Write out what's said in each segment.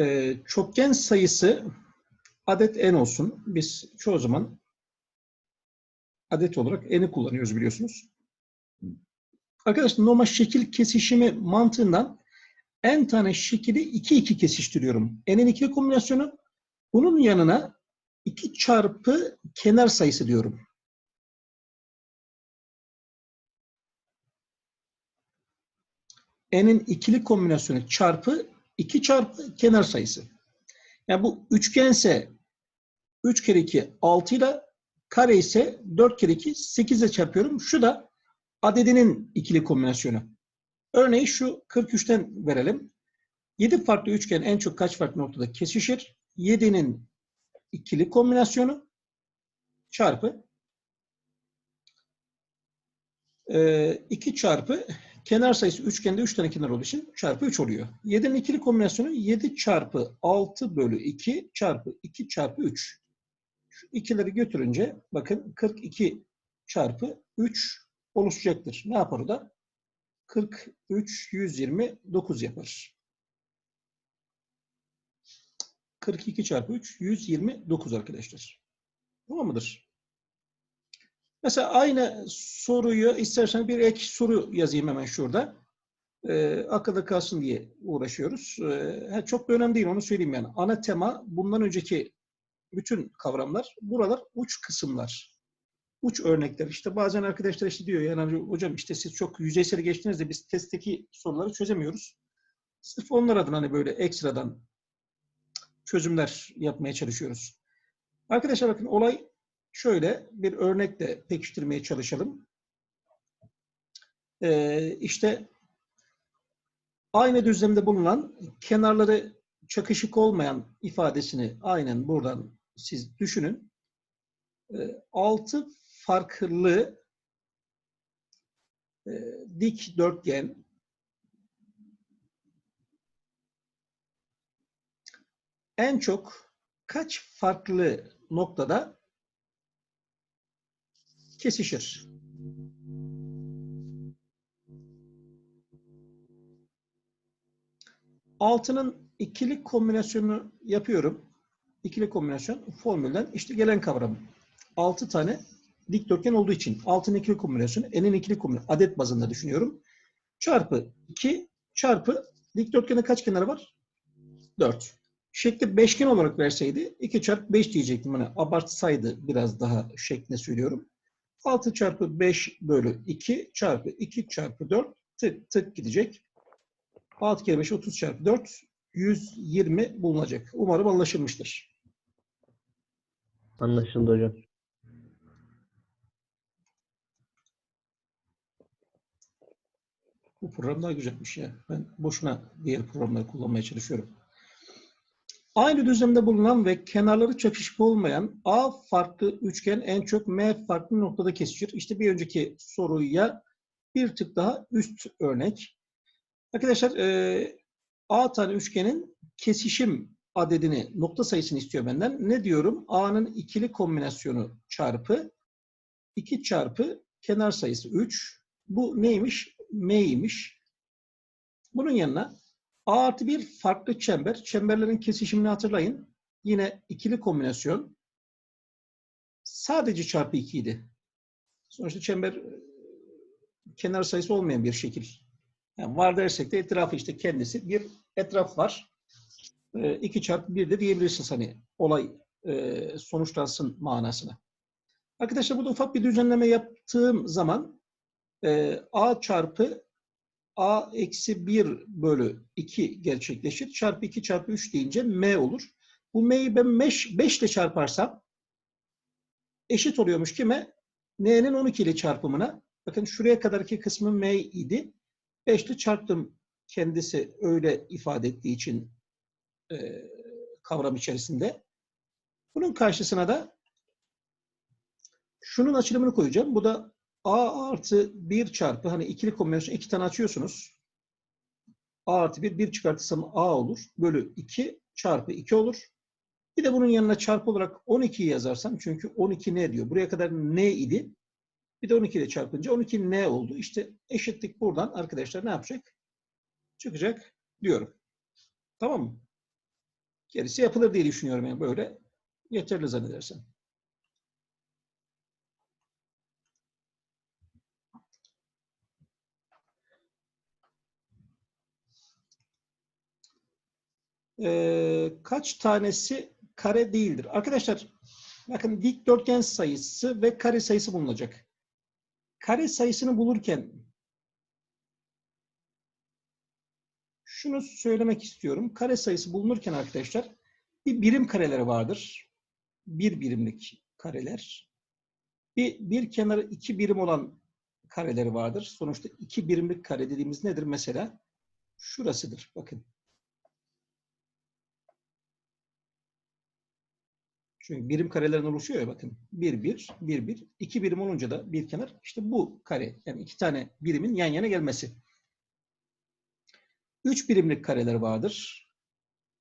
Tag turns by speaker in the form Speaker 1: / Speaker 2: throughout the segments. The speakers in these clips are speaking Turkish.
Speaker 1: e, çokgen sayısı adet n olsun. Biz çoğu zaman adet olarak n'i kullanıyoruz biliyorsunuz. Arkadaşlar normal şekil kesişimi mantığından n tane şekili 2 2 kesiştiriyorum. n'in ikili kombinasyonu bunun yanına 2 çarpı kenar sayısı diyorum. n'in ikili kombinasyonu çarpı 2 çarpı kenar sayısı. Yani bu üçgense 3 kere 2 6 ile kare ise 4 kere 2 8 ile çarpıyorum. Şu da adedinin ikili kombinasyonu. Örneği şu 43'ten verelim. 7 farklı üçgen en çok kaç farklı noktada kesişir? 7'nin ikili kombinasyonu çarpı 2 çarpı kenar sayısı üçgende 3 tane kenar olduğu için çarpı 3 oluyor. 7'nin ikili kombinasyonu 7 çarpı 6 bölü 2 çarpı 2 çarpı 3. Şu ikileri götürünce bakın 42 çarpı 3 oluşacaktır. Ne yapar o da? 43, 129 yapar. 42 çarpı 3, 129 arkadaşlar. Tamam mıdır? Mesela aynı soruyu istersen bir ek soru yazayım hemen şurada. Ee, akılda kalsın diye uğraşıyoruz. Ee, çok da önemli değil onu söyleyeyim yani. Ana tema bundan önceki bütün kavramlar. Buralar uç kısımlar. Uç örnekler. İşte bazen arkadaşlar işte diyor yani hocam işte siz çok yüzeysel geçtiniz de biz testteki soruları çözemiyoruz. Sırf onlar adına hani böyle ekstradan çözümler yapmaya çalışıyoruz. Arkadaşlar bakın olay şöyle bir örnekle pekiştirmeye çalışalım. Ee, işte aynı düzlemde bulunan kenarları çakışık olmayan ifadesini aynen buradan siz düşünün. Ee, altı farklı e, dik dörtgen en çok kaç farklı noktada kesişir? Altının ikili kombinasyonunu yapıyorum. İkili kombinasyon formülden işte gelen kavram. 6 tane dikdörtgen olduğu için altının ikili kombinasyonu n'in ikili kombinasyonu adet bazında düşünüyorum. Çarpı 2 çarpı dikdörtgende kaç kenarı var? 4. Şekli beşgen olarak verseydi 2 çarpı 5 diyecektim. Hani abartsaydı biraz daha şeklinde söylüyorum. 6 çarpı 5 bölü 2 çarpı 2 çarpı 4 tık tık gidecek. 6 kere 5 30 çarpı 4 120 bulunacak. Umarım anlaşılmıştır.
Speaker 2: Anlaşıldı hocam.
Speaker 1: Bu program daha güzelmiş ya. Ben boşuna diğer programları kullanmaya çalışıyorum. Aynı düzlemde bulunan ve kenarları çakışık olmayan A farklı üçgen en çok M farklı noktada kesişir. İşte bir önceki soruya bir tık daha üst örnek. Arkadaşlar e, A tane üçgenin kesişim adedini, nokta sayısını istiyor benden. Ne diyorum? A'nın ikili kombinasyonu çarpı 2 çarpı kenar sayısı 3. Bu neymiş? M'ymiş. Bunun yanına A artı bir farklı çember. Çemberlerin kesişimini hatırlayın. Yine ikili kombinasyon. Sadece çarpı 2 idi. Sonuçta çember kenar sayısı olmayan bir şekil. Yani var dersek de etrafı işte kendisi bir etraf var. 2 çarpı 1 de diyebilirsiniz hani olay sonuçlansın manasına. Arkadaşlar burada ufak bir düzenleme yaptığım zaman A çarpı A eksi 1 bölü 2 gerçekleşir. Çarpı 2 çarpı 3 deyince M olur. Bu M'yi ben 5, 5 ile çarparsam eşit oluyormuş kime? N'nin 12 ile çarpımına. Bakın şuraya kadarki kısmı M idi. 5 ile çarptım kendisi öyle ifade ettiği için e, kavram içerisinde. Bunun karşısına da şunun açılımını koyacağım. Bu da A artı 1 çarpı hani ikili kombinasyon iki tane açıyorsunuz. A artı 1, 1 çıkartırsam A olur. Bölü 2 çarpı 2 olur. Bir de bunun yanına çarpı olarak 12'yi yazarsam çünkü 12 ne diyor? Buraya kadar ne idi? Bir de 12 ile çarpınca 12 ne oldu? İşte eşitlik buradan arkadaşlar ne yapacak? Çıkacak diyorum. Tamam mı? Gerisi yapılır diye düşünüyorum yani böyle. Yeterli zannedersem. Ee, kaç tanesi kare değildir? Arkadaşlar bakın dikdörtgen sayısı ve kare sayısı bulunacak. Kare sayısını bulurken şunu söylemek istiyorum. Kare sayısı bulunurken arkadaşlar bir birim kareleri vardır. Bir birimlik kareler. Bir, bir kenarı iki birim olan kareleri vardır. Sonuçta iki birimlik kare dediğimiz nedir? Mesela şurasıdır. Bakın. Çünkü birim karelerin oluşuyor ya bakın. 1, 1, 1, 1. 2 birim olunca da bir kenar. İşte bu kare. Yani iki tane birimin yan yana gelmesi. 3 birimlik kareler vardır.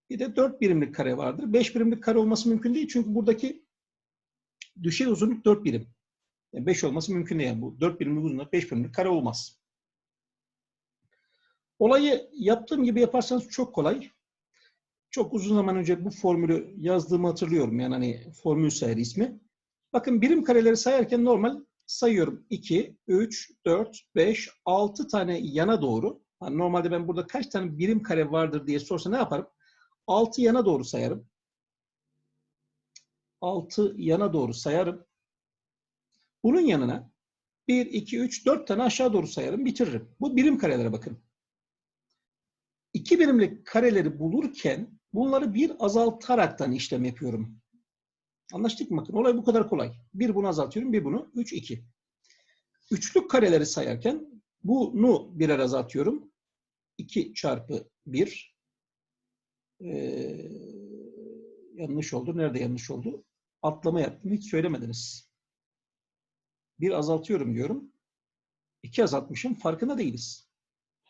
Speaker 1: Bir de 4 birimlik kare vardır. 5 birimlik kare olması mümkün değil. Çünkü buradaki düşey uzunluk 4 birim. Yani 5 olması mümkün değil. Yani bu 4 birimlik uzunluk 5 birimlik kare olmaz. Olayı yaptığım gibi yaparsanız çok kolay. Çok uzun zaman önce bu formülü yazdığımı hatırlıyorum. Yani hani formül sayar ismi. Bakın birim kareleri sayarken normal sayıyorum. 2, 3, 4, 5, 6 tane yana doğru. Yani normalde ben burada kaç tane birim kare vardır diye sorsa ne yaparım? 6 yana doğru sayarım. 6 yana doğru sayarım. Bunun yanına 1, 2, 3, 4 tane aşağı doğru sayarım, bitiririm. Bu birim karelere bakın. İki birimlik kareleri bulurken bunları bir azaltaraktan işlem yapıyorum. Anlaştık mı? Bakın olay bu kadar kolay. Bir bunu azaltıyorum, bir bunu. 3, 2. Üçlük kareleri sayarken bunu birer azaltıyorum. 2 çarpı 1. Ee, yanlış oldu. Nerede yanlış oldu? Atlama yaptım. Hiç söylemediniz. Bir azaltıyorum diyorum. 2 azaltmışım. Farkında değiliz.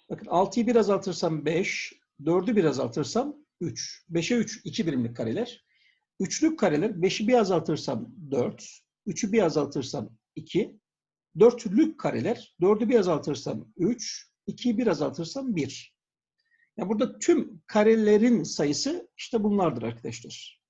Speaker 1: Bakın 6'yı bir azaltırsam 5, 4'ü bir azaltırsam 3. 5'e 3 2 birimlik kareler. Üçlük kareler 5'i bir azaltırsam 4, 3'ü bir azaltırsam 2. Dörtlük kareler 4'ü bir azaltırsam 3, 2'yi bir azaltırsam 1. Yani burada tüm karelerin sayısı işte bunlardır arkadaşlar.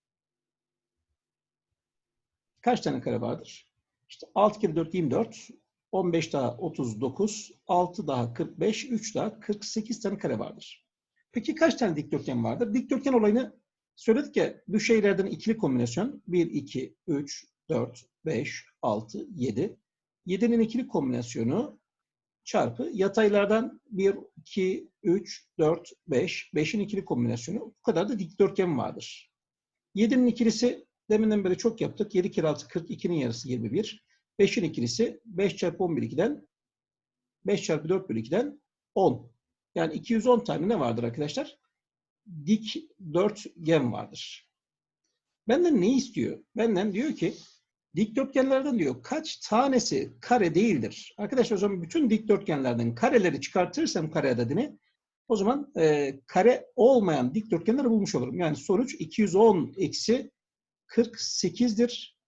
Speaker 1: Kaç tane kare vardır? İşte 6 kere 4 24, 15 daha 39, 6 daha 45, 3 daha 48 tane kare vardır. Peki kaç tane dikdörtgen vardır? Dikdörtgen olayını söyledik ya, düşeylerden ikili kombinasyon 1, 2, 3, 4, 5, 6, 7. 7'nin ikili kombinasyonu çarpı yataylardan 1, 2, 3, 4, 5. 5'in ikili kombinasyonu. Bu kadar da dikdörtgen vardır. 7'nin ikilisi deminden beri çok yaptık. 7 kere 6 42'nin yarısı 21. 5'in ikilisi 5 çarpı 11 2'den 5 çarpı 4 bölü 2'den 10. Yani 210 tane ne vardır arkadaşlar? Dik dörtgen vardır. Benden ne istiyor? Benden diyor ki dikdörtgenlerden diyor kaç tanesi kare değildir? Arkadaşlar o zaman bütün dikdörtgenlerden kareleri çıkartırsam kare adedini o zaman e, kare olmayan dikdörtgenleri bulmuş olurum. Yani sonuç 210 eksi 48'dir.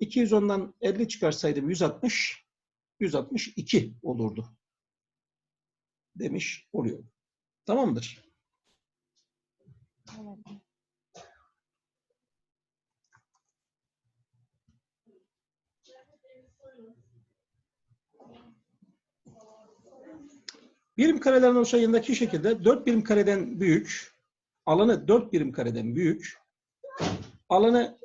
Speaker 1: 210'dan 50 çıkarsaydım 160, 162 olurdu. Demiş oluyor. Tamamdır. Birim karelerin oluşan yanındaki şekilde 4 birim kareden büyük, alanı 4 birim kareden büyük, alanı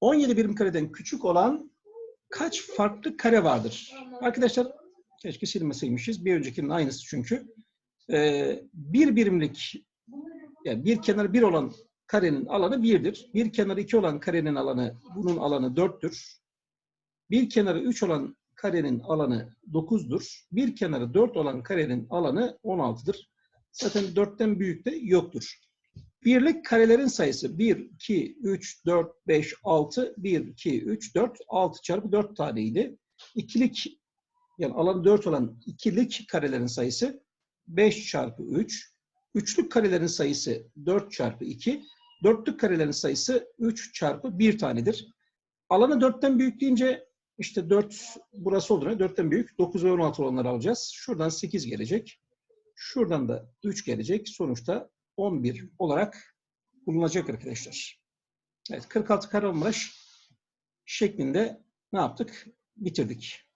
Speaker 1: 17 birim kareden küçük olan kaç farklı kare vardır? Arkadaşlar keşke silmeseymişiz. Bir öncekinin aynısı çünkü. Ee, bir birimlik yani bir kenarı bir olan karenin alanı birdir. Bir kenarı iki olan karenin alanı bunun alanı dörttür. Bir kenarı üç olan karenin alanı dokuzdur. Bir kenarı dört olan karenin alanı on altıdır. Zaten dörtten büyük de yoktur. Birlik karelerin sayısı 1, 2, 3, 4, 5, 6, 1, 2, 3, 4, 6 çarpı 4 taneydi. İkilik yani alanı 4 olan ikilik karelerin sayısı 5 çarpı 3. Üçlük karelerin sayısı 4 çarpı 2. Dörtlük karelerin sayısı 3 çarpı 1 tanedir. Alanı 4'ten büyük deyince işte 4 burası olur. 4'ten büyük. 9 ve 16 olanları alacağız. Şuradan 8 gelecek. Şuradan da 3 gelecek. Sonuçta 11 olarak bulunacak arkadaşlar. Evet 46 Kahramanmaraş şeklinde ne yaptık? Bitirdik.